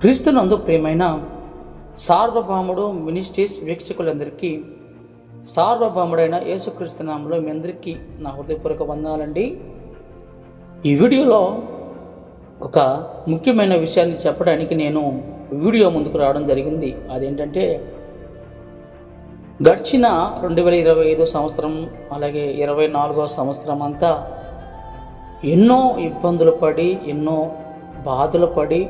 క్రీస్తునందు ప్రియమైన సార్వభౌముడు మినిస్ట్రీస్ వీక్షకులందరికీ సార్వభౌముడైన యేసుక్రీస్తు నామంలో మీ అందరికీ నా హృదయపూర్వక వందనాలండి. ఈ వీడియోలో ఒక ముఖ్యమైన విషయాన్ని చెప్పడానికి నేను వీడియో ముందుకు రావడం జరిగింది. అదేంటంటే గడిచిన రెండు వేల ఇరవై ఐదో సంవత్సరం అలాగే ఇరవై నాలుగో సంవత్సరం అంతా ఎన్నో ఇబ్బందులు పడి ఎన్నో బాధలు పడి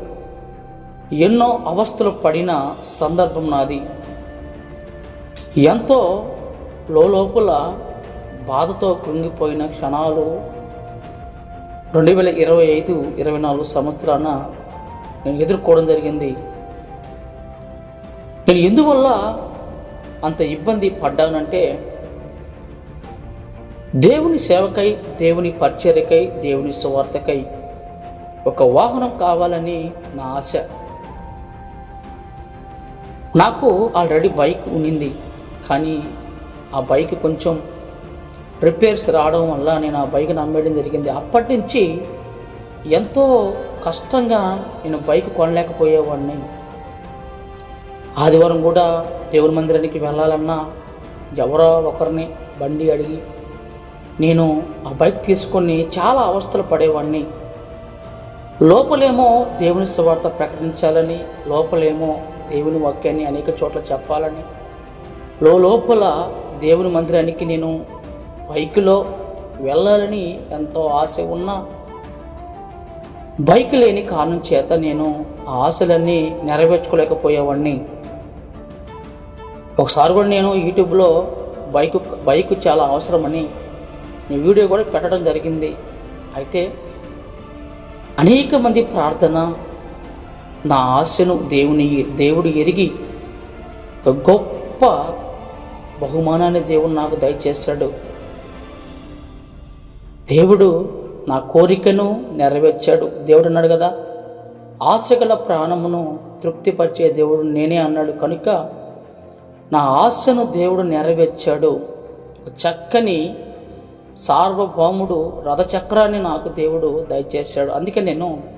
ఎన్నో అవస్థలు పడిన సందర్భం నాది. ఎంతో లోపల బాధతో కృంగిపోయిన క్షణాలు రెండు వేల ఇరవై ఐదు ఇరవై నాలుగు సంవత్సరాన నేను ఎదుర్కోవడం జరిగింది. నేను ఎందువల్ల అంత ఇబ్బంది పడ్డానంటే దేవుని సేవకై దేవుని పరిచర్యకై దేవుని సువార్తకై ఒక వాహనం కావాలని నా ఆశ. నాకు ఆల్రెడీ బైక్ ఉన్నింది. కానీ ఆ బైక్ కొంచెం రిపేర్స్ రావడం వల్ల నేను ఆ బైక్ని అమ్మేయడం జరిగింది. అప్పటి నుంచి ఎంతో కష్టంగా నేను బైక్ కొనలేకపోయేవాడిని. ఆదివారం కూడా దేవుని మందిరానికి వెళ్ళాలన్నా ఎవరో ఒకరిని బండి అడిగి నేను ఆ బైక్ తీసుకొని చాలా అవస్థలు పడేవాడిని. లోపలేమో దేవుని స్వార్థ ప్రకటించాలని లోపలేమో దేవుని వాక్యాన్ని అనేక చోట్ల చెప్పాలని. లోపల దేవుని మందిరానికి నేను బైక్లో వెళ్ళాలని ఎంతో ఆశ ఉన్నా బైక్ లేని కారణం చేత నేను ఆ ఆశలన్నీ నెరవేర్చుకోలేకపోయేవాడిని ఒకసారి కూడా నేను యూట్యూబ్లో బైక్ బైక్ చాలా అవసరమని వీడియో కూడా పెట్టడం జరిగింది. అయితే అనేక మంది ప్రార్థన నా ఆశను దేవుని దేవుడు ఎరిగి ఒక గొప్ప బహుమానాన్ని దేవుడు నాకు దయచేశాడు. దేవుడు నా కోరికను నెరవేర్చాడు. దేవుడు అన్నాడు కదా ఆశగల ప్రాణమును తృప్తిపరిచే దేవుడు నేనే అన్నాడు. కనుక నా ఆశను దేవుడు నెరవేర్చాడు. చక్కని సార్వభౌముడు రథచక్రాన్ని నాకు దేవుడు దయచేశాడు. అందుకే నేను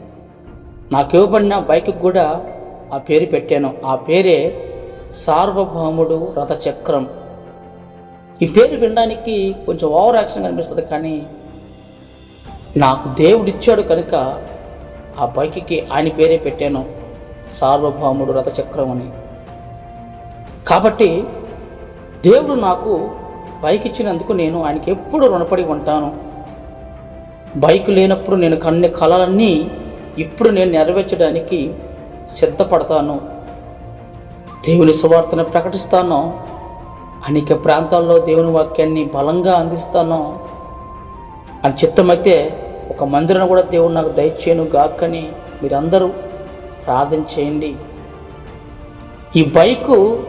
నాకు ఇవ్వబడిన బైక్ కూడా ఆ పేరు పెట్టాను. ఆ పేరే సార్వభౌముడు రథచక్రం. ఈ పేరు వినడానికి కొంచెం ఓవర్ యాక్షన్ కనిపిస్తుంది కానీ నాకు దేవుడు ఇచ్చాడు కనుక ఆ బైక్కి ఆయన పేరే పెట్టాను. సార్వభౌముడు రథచక్రం అని. కాబట్టి దేవుడు నాకు బైక్ ఇచ్చినందుకు నేను ఆయనకి ఎప్పుడు రుణపడి ఉంటాను. బైక్ లేనప్పుడు నేను కన్ని కళలన్నీ ఇప్పుడు నేను నెరవేర్చడానికి సిద్ధపడతాను. దేవుని సువార్తను ప్రకటిస్తాను. అనేక ప్రాంతాల్లో దేవుని వాక్యాన్ని బలంగా అందిస్తాను. అని చిత్తమైతే ఒక మందిరం కూడా దేవుడు నాకు దయచేయను గాకని మీరందరూ ప్రార్థన చేయండి. ఈ బైకు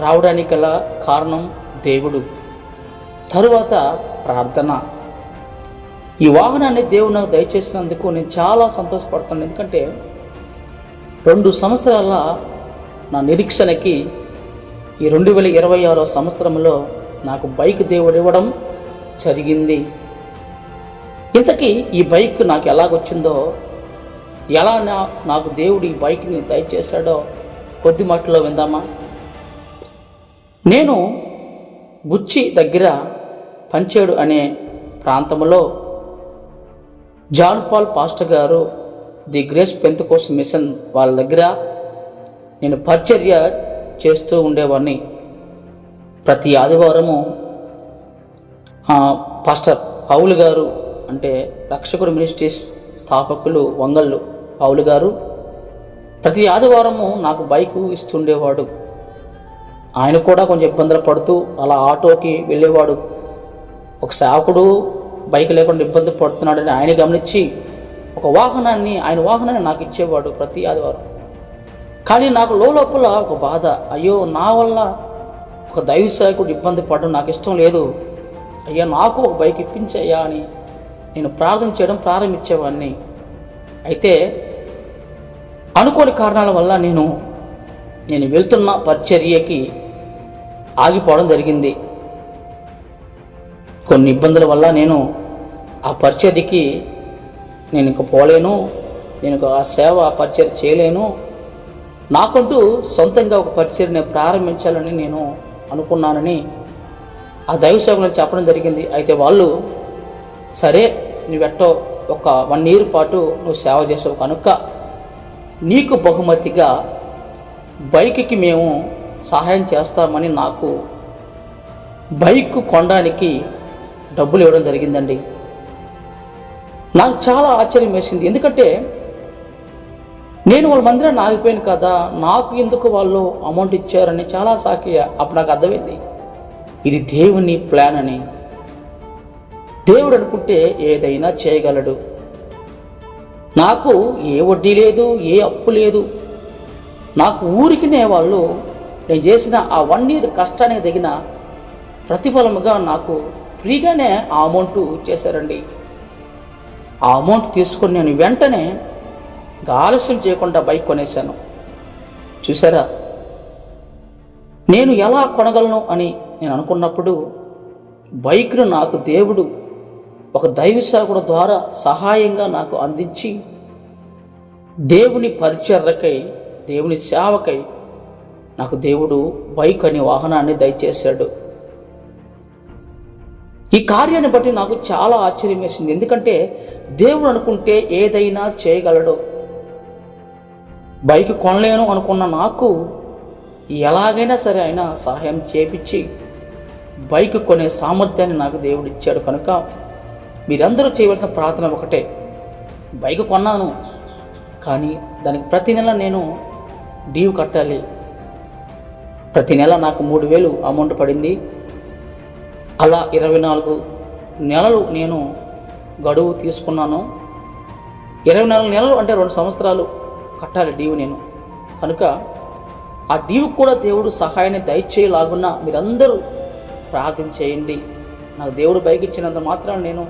రావడానికి గల కారణం దేవుడు. తరువాత ప్రార్థన. ఈ వాహనాన్ని దేవుడు నాకు దయచేసినందుకు నేను చాలా సంతోషపడుతున్నాను. ఎందుకంటే రెండు సంవత్సరాల నా నిరీక్షణకి ఈ రెండు వేల ఇరవై ఆరో సంవత్సరంలో నాకు బైక్ దేవుడు ఇవ్వడం జరిగింది. ఇంతకీ ఈ బైక్ నాకు ఎలాగొచ్చిందో ఎలా నా నాకు దేవుడు ఈ బైక్ని దయచేశాడో కొద్ది మట్టులో విందామా? నేను బుచ్చి దగ్గర పంచేడు అనే ప్రాంతంలో జాన్ పాల్ పాస్టర్ గారు ది గ్రేస్ పెంతకోస్ మిషన్ వాళ్ళ దగ్గర నేను పరిచర్య చేస్తూ ఉండేవాడిని. ప్రతి ఆదివారము పాస్టర్ పౌలు గారు అంటే రక్షకుడు మినిస్ట్రీస్ స్థాపకులు వంగళ్ళు పౌలు గారు. ప్రతి ఆదివారము నాకు బైకు ఇస్తుండేవాడు. ఆయన కూడా కొంచెం ఇబ్బందులు పడుతూ అలా ఆటోకి వెళ్ళేవాడు. ఒక సేవకుడు బైక్ లేకుండా ఇబ్బంది పడుతున్నాడని ఆయన గమనించి ఒక వాహనాన్ని ఆయన వాహనాన్ని నాకు ఇచ్చేవాడు ప్రతి ఆదివారం. కానీ నాకు లోపల ఒక బాధ అయ్యో నా వల్ల ఒక దైవ సేవకుడు ఇబ్బంది పడడం నాకు ఇష్టం లేదు. అయ్యా నాకు ఒక బైక్ ఇప్పించయ్యా అని నేను ప్రార్థన చేయడం ప్రారంభించేవాడిని. అయితే అనుకోని కారణాల వల్ల నేను నేను వెళ్తున్న పరిచర్యకి ఆగిపోవడం జరిగింది. కొన్ని ఇబ్బందుల వల్ల నేను ఆ పరిచర్యకి నేను ఇంక పోలేను నేను ఆ సేవ ఆ పరిచర్య చేయలేను. నాకంటూ సొంతంగా ఒక పరిచయని ప్రారంభించాలని నేను అనుకున్నానని ఆ దైవ సేవకులను చెప్పడం జరిగింది. అయితే వాళ్ళు సరే నువ్వెట్టో ఒక వన్ ఇయర్ పాటు నువ్వు సేవ చేసావు కనుక నీకు బహుమతిగా బైక్కి మేము సహాయం చేస్తామని నాకు బైక్ కొనడానికి డబ్బులు ఇవ్వడం జరిగిందండి. నాకు చాలా ఆశ్చర్యం వేసింది. ఎందుకంటే నేను వాళ్ళ మందిరాన్ని ఆగిపోయాను కదా నాకు ఎందుకు వాళ్ళు అమౌంట్ ఇచ్చారని చాలా సాకి అప్పుడు నాకు అర్థమైంది. ఇది దేవుని ప్లాన్ అని. దేవుడు అనుకుంటే ఏదైనా చేయగలడు. నాకు ఏ వడ్డీ లేదు ఏ అప్పు లేదు. నాకు ఊరికినే వాళ్ళు నేను చేసిన ఆ వన్ ఇయర్ కష్టానికి తగిన ప్రతిఫలముగా నాకు ఫ్రీగానే ఆ అమౌంట్ చేశారండి. ఆ అమౌంట్ తీసుకొని నేను వెంటనే ఆలస్యం చేయకుండా బైక్ కొనేశాను. చూసారా? నేను ఎలా కొనగలను అని నేను అనుకున్నప్పుడు బైక్ను నాకు దేవుడు ఒక దైవ సేవకుడు ద్వారా సహాయంగా నాకు అందించి దేవుని పరిచర్రకై దేవుని సేవకై నాకు దేవుడు బైక్ అనే వాహనాన్ని దయచేశాడు. ఈ కార్యాన్ని బట్టి నాకు చాలా ఆశ్చర్యం వేసింది. ఎందుకంటే దేవుడు అనుకుంటే ఏదైనా చేయగలడు. బైక్ కొనలేను అనుకున్న నాకు ఎలాగైనా సరే ఆయన సహాయం చేపించి బైక్ కొనే సామర్థ్యాన్ని నాకు దేవుడు ఇచ్చాడు. కనుక మీరందరూ చేయవలసిన ప్రార్థన ఒకటే. బైక్ కొన్నాను కానీ దానికి ప్రతి నెల నేను డ్యూ కట్టాలి. ప్రతి నెల నాకు మూడు వేలు అమౌంట్ పడింది. అలా ఇరవై నాలుగు నెలలు నేను గడువు తీసుకున్నాను. ఇరవై నాలుగు నెలలు అంటే రెండు సంవత్సరాలు కట్టాలి డ్యూ నేను. కనుక ఆ డ్యూ కూడా దేవుడు సహాయాన్ని దయచేయలాగున్న మీరందరూ ప్రార్థన చేయండి. నాకు దేవుడు బైక్ ఇచ్చినంత మాత్రాన నేను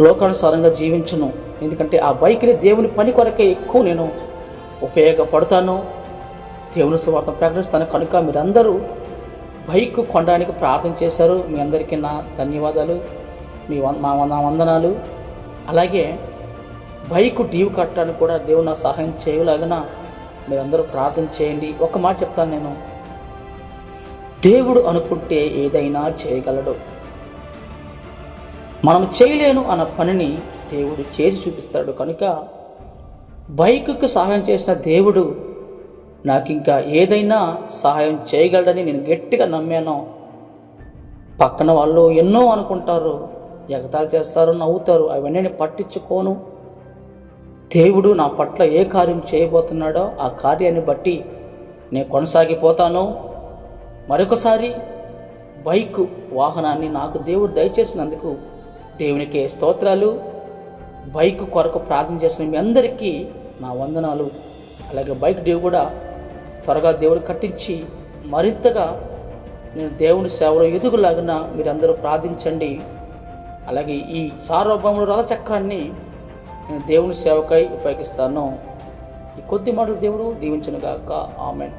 లోకానుసారంగా జీవించను. ఎందుకంటే ఆ బైక్ని దేవుని పని కొరకే ఎక్కువ నేను ఉపయోగపడతాను. దేవుని స్వార్థం ప్రకటిస్తాను. కనుక మీరందరూ బైక్ కొనడానికి ప్రార్థన చేశారు. మీ అందరికీ నా ధన్యవాదాలు. మీ వం- మా నా వందనాలు. అలాగే బైక్ డీవ్ కట్టడానికి కూడా దేవుడు నా సహాయం చేయలాగిన మీరందరూ ప్రార్థన చేయండి. ఒక మాట చెప్తాను నేను. దేవుడు అనుకుంటే ఏదైనా చేయగలడు. మనం చేయలేను అన్న పనిని దేవుడు చేసి చూపిస్తాడు. కనుక బైకుకు సహాయం చేసిన దేవుడు నాకు ఇంకా ఏదైనా సహాయం చేయగలడని నేను గట్టిగా నమ్మాను. పక్కన వాళ్ళు ఎన్నో అనుకుంటారు ఎగతాలు చేస్తారు నవ్వుతారు అవన్నీ నేను పట్టించుకోను. దేవుడు నా పట్ల ఏ కార్యం చేయబోతున్నాడో ఆ కార్యాన్ని బట్టి నేను కొనసాగిపోతాను. మరొకసారి బైక్ వాహనాన్ని నాకు దేవుడు దయచేసినందుకు దేవునికి స్తోత్రాలు. బైక్ కొరకు ప్రార్థన చేసిన మీ అందరికీ నా వందనాలు. అలాగే బైక్ డ్యూ కూడా త్వరగా దేవుడు కట్టించి మరింతగా నేను దేవుని సేవలో ఎదుగులాగిన మీరందరూ ప్రార్థించండి. అలాగే ఈ సార్వభౌముడు రథచక్రాన్ని నేను దేవుని సేవకై ఉపయోగిస్తాను. ఈ కొద్ది మాటలు దేవుడు దీవించనుగాక. ఆమెన్.